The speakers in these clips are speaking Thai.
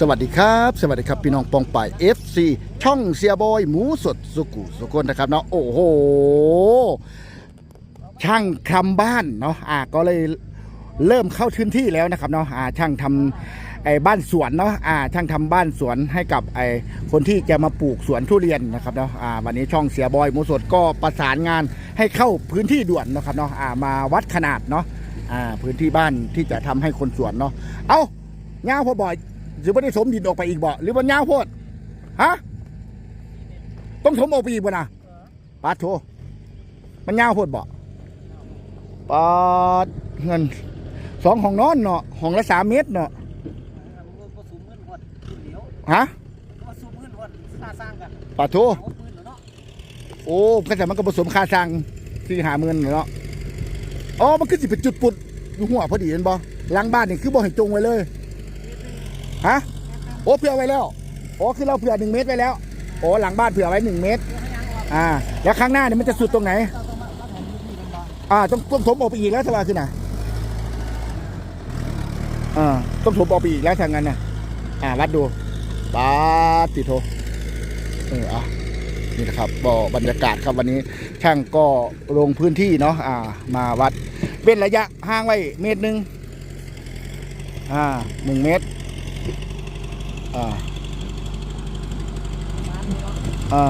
สวัสดีครับ สวัสดีครับ พี่น้องปองป่าย FC ช่องเสียบอย หมูสดสุกุสุกนนะครับเนาะโอ้โห ช่างทำบ้านเนาะอ่าก็เลยเริ่มเข้าพื้นที่แล้วนะครับเนาะอ่าช่างทำไอ้บ้านสวนเนาะอ่าช่างทำบ้านสวนให้กับไอ้คนที่จะมาปลูกสวนทุเรียนนะครับเนาะอ่าวันนี้ช่องเสียบอยหมูสดก็ประสานงานให้เข้าพื้นที่ด่วนนะครับเนาะอ่ามาวัดขนาดเนาะอ่าพื้นที่บ้านที่จะทำให้คนสวนเนาะเอาเงาพอบ่อย รือว่าได้สมดินออกไปอีกบ่หรือว่าเงาโพดฮะต้องถมออกไปอีกบ่นะปาดโถมันเงาโพดบ่ปาดเงินสองห้องนอนเนาะห้องละสามเมตรเนาะก็สูงเงินหดเดียวฮะก็สูงเงินหดสร้างสร้างกันปาดโถเอาปืนเนาะโอ้ก็แต่มันก็ผสมค่าสร้างที่หาเงินเนาะอ๋อมันคือสิเป็นจุดปุดอยู่หัวพอดีเห็นบ่หลังบ้านนี่คือบ่ให้จงไว้เลย ฮะโอ้เผื่อไว้แล้วโอ้คือเราเผื่อหนึ่งเมตรไว้แล้วโอ้หลังบ้านเผื่อไว้หนึ่งเมตรอ่า แล้วข้างหน้าเนี่ยมันจะสุดตรงไหน อ่าต้องต้องถมออกไปอีกแล้วสบายขึ้นนะอ่าต้องถมออกไปอีกแล้วทางนั้นนะอ่าวัดดูปาติโทเอออะนี่นะครับก็บรรยากาศครับวันนี้ช่างก็ลงพื้นที่เนาะอ่า มาวัดเป็นระยะห่างไว้เมตรหนึ่งอ่าหนึ่งเมตร อ่าอ่า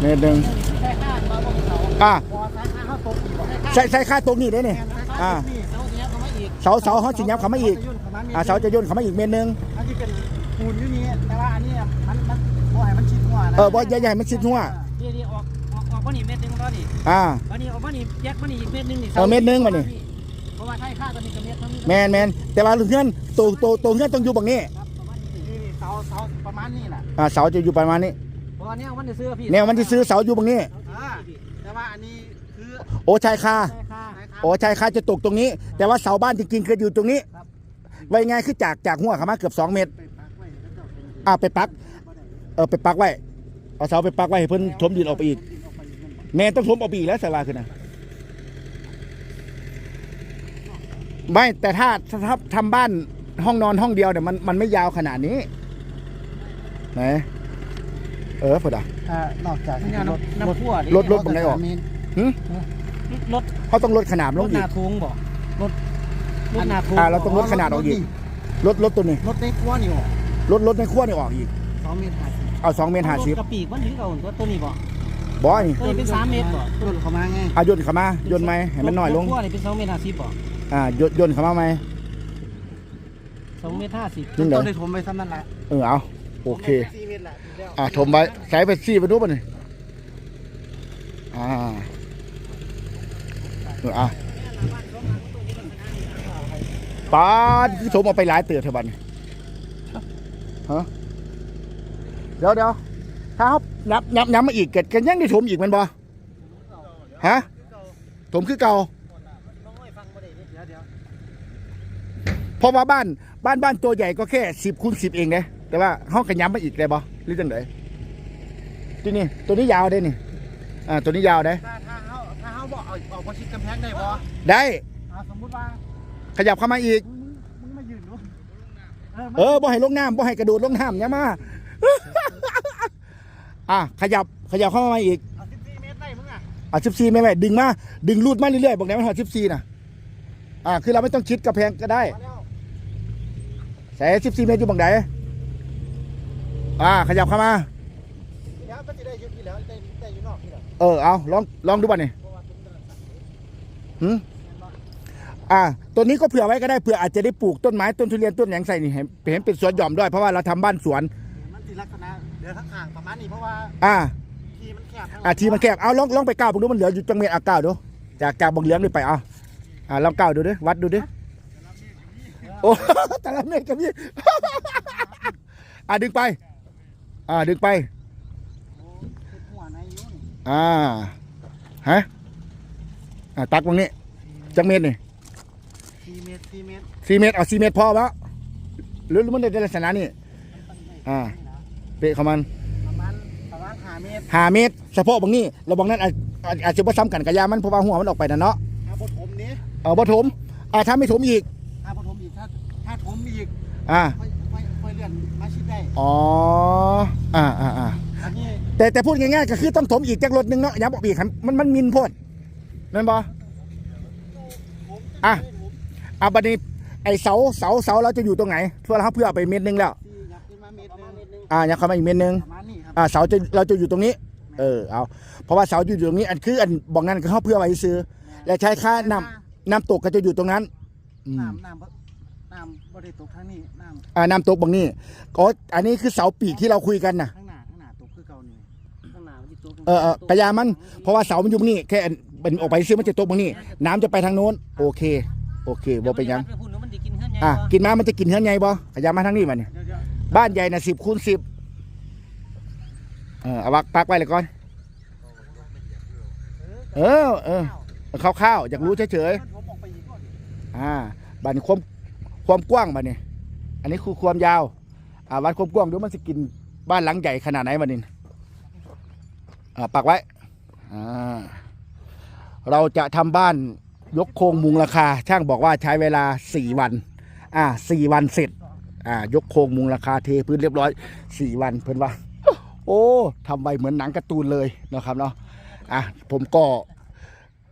เมตรหนึ่งใช่ข้ามาบอกเขาอ่าพอสายข้าเข้าตกอีกบอกใส่ใส่ค่าตรงนี้ได้นี่อ่านี่เสาเนี้ยเขาไม่อีกเสาเสาเขาสิยับเขามาอีกอ่าเสาจะย่นเขามาอีกเมตรหนึงอันที่เป็นปูนอยู่นี่แต่ว่าอันนี้มันมันบ่ให้มันชิดหัวนะเออบ่ใหญ่ๆมันชิดหัวนี่นี่ออกออกออกมานี่เม็ดนึงแล้วนี่อ่าอันนี้ออกมานี่แยกมานี่อีกเม็ดนึงนี่เออเม็ดนึงมานี่เพราะว่าใช่ข้าตัวนี้กับเม็ดเท่านี้แมนแมนแต่ว่าเพื่อนตัวตัวตัวเพื่อนต้องอยู่บังนี้ครับประมาณนี้นี่นี่เสาเสาประมาณนี้แหละอ่าเสาจะอยู่ประมาณนี้เพราะว่าเนี่ยมันจะซื้อพี่แนวมันที่ซื้อเสาอยู่บังนี้ อ่าแต่ว่าอันนี้คือโอ้ชายคาใช่ค่ะโอ้ชายคาจะตกตรงนี้ แต่ว่าเสาบ้านจริงๆคืออยู่ตรงนี้ครับไว้ไงคือจากจากหัวเขามาเกือบ2เมตรอ่าไปปักเออไปปักไว้เอาเสาไปปักไว้ให้เพิ่นถมดินออกไปอีกแม่นต้องถมออกไปอีกแล้วสาราคือนะไม่แต่ถ้าถ้าถ้าทำบ้านห้องนอนห้องเดียวเนี่ยมันมันไม่ยาวขนาดนี้ ไหน เออพอดะอ่านอกจากรถน้ำพั่วรถรถบังไหนออก หึรถเขาต้องลดขนาดลรงถอีนาก ทุงบอกรถรถนาทุงอ่าเราต้องลดขนาดออกอีก ลดลดตัวนี้รถในครัวนี่บอกลดลดในขั้วนี่ออกอีก สองเมตรห้าสิบเอาสองเมตรห้าสิบรถกระปีกมันถึงเก่าตัวตัวนี้บอกบอยตัวนี้เป็นสามเมตรบอกรถเขามาไงเอายนต์เข้ามาโยนต์ไหมให้มันน้อยลง รถครัวนี่เป็นสองเมตรห้าสิบบอกอ่าโยนโยนต์เข้ามาไหม สองเมตรห้าสิบ จริงเหรอ ต้นได้ถมไปซ้ำนั่นแหละเออเอา โอเค สี่เมตรละถูกแล้วอ่าถมไว้ใช้ไปซี่ไปดูป่ะนี่อ่าเอออะปาดที่ถมเอาไปหลายเตือเถอะบัดนฮะเดี๋ยวเดี๋ยวถ้าเขานับนับนับมาอีกเกิดกันยังได้ถมอีกแมันบ่ฮะถมคือเก่าต้องให้ฟังประเด็นนี้เดี๋ยวเดี๋ยวเพราะว่าบ้านบ้านบ้านตัวใหญ่ก็แค่สิบคูณสิบเองนะ แต่ว่าห้องกันย้ำมาอีกได้บ่หรือจังไดที่นี่ตัวนี้ยาวได้นี่อ่าตัวนี้ยาวได้ถ้าถ้าเขาถ้าเขาบอกเอาออกมาชิดกำแพงได้บ่ได้อ่าสมมุติว่าขยับเข้ามาอีกมึงมึงมายืนดูเออเออบ่ให้ลงน้ำบ่ให้กระโดดลงน้ำเนี่ยมาอะขยับขยับเข้ามาอีกเอาสิบสี่เมตรได้มึงอะอะสิบสี่ไม่ไม่ดึงมาดึงรูดมาเรื่อยๆบอกไหนมันหอสิบสี่นะอะคือเราไม่ต้องชิดกระแพงก็ได้มาแล้วใส่สิบสี่เมตรอยู่บังไหน อ่าขยับเข้ามา ที่แล้วก็จะได้อยุดที่แล้วได้ได้อยู่นอกที่แล้วเออเอาลองลองดูบ้านี่เพราะว่าตรงนั้นหืมอ่าตัวนี้ก็เผื่อไว้ก็ได้เผื่ออาจจะได้ปลูกต้นไม้ต้นทุเรียนต้นหยังใส่นี่เห็นเห็นเป็นสวนหย่อมด้วยเพราะว่าเราทำบ้านสวน มันติลักษณะเดี๋ยวทั้งห่างประมาณนี้เพราะว่าอ่า ทีมันแคบทั้งอ่าทีมันแคบเอาลองลองไปก้าวดูมันเหลืออยู่จังเมตรอะก้าวดูจากจากบังเหลี้ยงนี่ไปเอาอ่าลองก้าวดูดิวัดดูดิโอ้ แต่ละเมตรกับพี่ อ่าดึงไป อ่า ดึงไปโอ้เป็นหัวในอยุ่นี่อ่า ฮะ อ่า ตักตรงนี้ จังเมตรนี่สี่เมตรสี่เมตรสี่เมตรเอาสี่เมตรพอปะหรือหรือมันในลักษณะนี้อ่า เปะเขามันประมาณประมาณห้าเมตรห้าเมตรเฉพาะบางนี้เราบางนั้นอาจอาจอาจจะบ่ซ้ำกันกับยามันเพราะว่าหัวมันออกไปนะเนาะถ้าบถมนี้เอาบ่ถมอ่าถ้าไม่ถมอีกถ้าบถมอีกถ้าถ้าถมอีก อ่าค่อย เลื่อนมาชิดได้อ๋อ อ่าอ่าอ่าอันนี้แต่แต่พูดง่ายๆก็คือต้องถมอีกจากรถหนึงเนาะอย่าบอกอีกครับมันมันมินโพดแม่นบ่อะอะบัดนี้ไอเสาเสาเสาเราจะอยู่ตรงไหนเพื่อเราเพื่อเอาไปเม็ดหนึงแล้ว ที่ยักขึ้นมาเมตรหนึงอ่าอยากเข้ามาอีกเม็ดหนึง ประมาณนี้ครับอ่าเสาจะเราจะอยู่ตรงนี้ เออเอาเพราะว่าเสาอยู่ตรงนี้อันคืออันบอกนั่นก็เขาเพื่อไว้ซื้อ และใช้ค่าน้ำน้ำตกก็จะอยู่ตรงนั้นอืมน้ำน้ำบ่ น้ำบริตกทางนี้น้อ่าน้ำตกบางนี่ก็อันนี้คือเสาปีกที่เราคุยกันนะำข้างหน้าข้างหน้าตกคือเก่านี่ข้างหน้ามันจะตกเออเออกระยามัน เพราะว่าเสามันอยู่บางนี่แค่อันเป็นออกไปซื้อมันจะตกบางนี่น้ำจะไปทางโน้น โอเค โอเคบ่เป็นหยังไปพูดแล้วมันจะกินเฮือนใหญ่อะบ่กินมามันจะกินเฮือนใหญ่บ่ขยามาทางนี้มาเนี่ยเดี๋ยวเดี๋ยวบ้านใหญ่น่ะสิบคูณสิบเออเอาวักปักไว้เลยก่อน เออเออคร่าวๆอยากรู้เฉยๆผมออกไปอีกก่อนอ่าบัดนความ ความกว้างบัดนี้อันนี้คือความยาวอ่าวัดความกว้างดูมันจะกินบ้านหลังใหญ่ขนาดไหนบัดนี้อ่าปักไว้อ่าเราจะทำบ้านยกโครงมุงราคา ช่างบอกว่าใช้เวลาสี่วันอ่าสี่วันเสร็จอ่ายกโครงมุงราคาเทพื้นเรียบร้อยสี่วันเพื่อนว่า โอ้ทำไปเหมือนหนังการ์ตูนเลยนะครับเนาะอะผมก็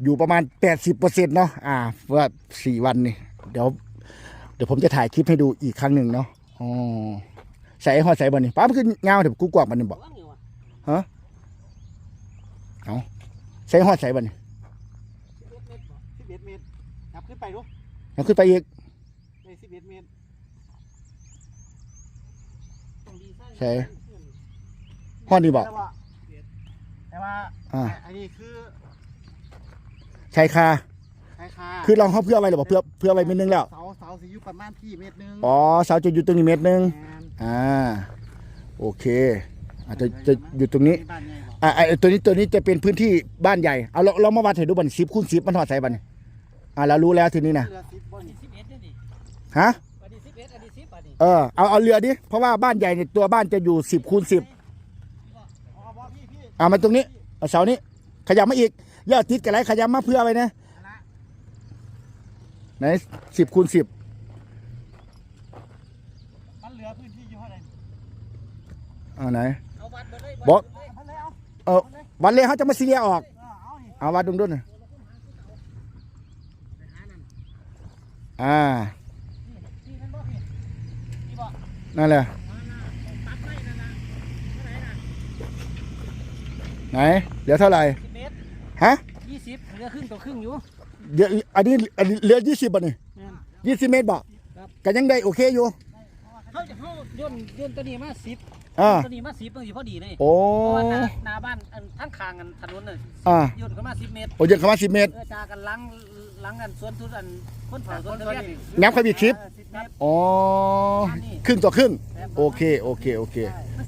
อยู่ประมาณ 80%เนาะอ่าว่าสี่วันนี่เดี๋ยว เดี๋ยวผมจะถ่ายคลิปให้ดูอีกครั้งหนึ่งเนาะอ๋อใส่หอดใส่บอลนี่ป้ามันคือเงาเดี๋ยวกูกวางมันนี่บอกว่างอยู่ว่ะใส่หอดใส่บอลนี่สิบเอ็ดเมตรครับขึ้นไปดูแล้วขึ้นไปอีกได้สิบเอ็ดเมตรต้องดีไซน์ใช่หอดนี่บอกแต่ว่าแต่ว่าอ่าอันนี้คือใช่ค่ะคล้ายคือลองเขาเพื่อไว้หรือเปล่าเพื่อเพื่อไว้เม็ดนึงแล้ว เสาเสาสิอยู่ประมาณที่เมตรหนึงอ๋อเสาจะอยู่ตรงนี้เม็ดนึงแม่นอ่าโอเคอาจจะจะอยู่ตรงนี้มีบ้านใหญ่บ่อ่าไอ้ตัวนี้ตัวนี้จะเป็นพื้นที่บ้านใหญ่เอาเราเรามาวัดให้ดูบันสิบคูณสิบมันหอดใส่บันอ่าเรารู้แล้วทีนี้นะเรือสิบบ่อันนี่นี้สิบเอ็ดเด้อดิฮะอันนี้สิบเอ็ดอันนี้สิบอันนี้เออเอาเอาเรือดิเพราะว่าบ้านใหญ่เนี่ยตัวบ้านจะอยู่สิบคูณสิบอ๋อบ่พี่พี่อ่ามาตรงนี้เอาเสานี้ขยับมาอีกยอดติดกันไรขยับมาเพื่อไว้นะนะไหนสิบคูณสิบ มันเหลือพื้นที่อยู่เท่าไหร่ อ่าไหนเอาวัดไปเลยบอกเอาเลยเอาเออวันเลยเขาจะมาซีเรียออก เออเอานี่เอาวัดดุงดุนน่ะไปหานั่นอ่านี่นั่นบ่พี่นี่บ่นั่นแหละมาน่ะตัดไม้นั่นน่ะเท่าไหร่น่ะไหน เหลือเท่าไหร่สิบเมตรฮะยี่สิบเหลือครึ่งต่อครึ่งอยู่เดี๋ยวอันนี้อันนี้เหลือยี่สิบบ่นี่แม่นยี่สิบเมตรบ่ครับกันยังได้โอเคอยู่เขาจะเขาย่นย่นตัวนี้มาสิบ อ่า ตัวนี้มาสิบมันสิพอดีเลยโอ้ เพราะว่าหน้าหน้าบ้านอันทั้งคางกันถนนน่ะอ่า ย่นเข้ามาสิบเมตรโอ้ยังคำว่าสิบเมตร เออจากันหล้างหล้างกันสวนทุนอันคนเผาสวนตะเวียนนี่งับเข้าไปอีกคลิป เออสิบเมตร อ๋อ ครึ่งต่อครึ่งครับโอเค โอเค โอเคใช่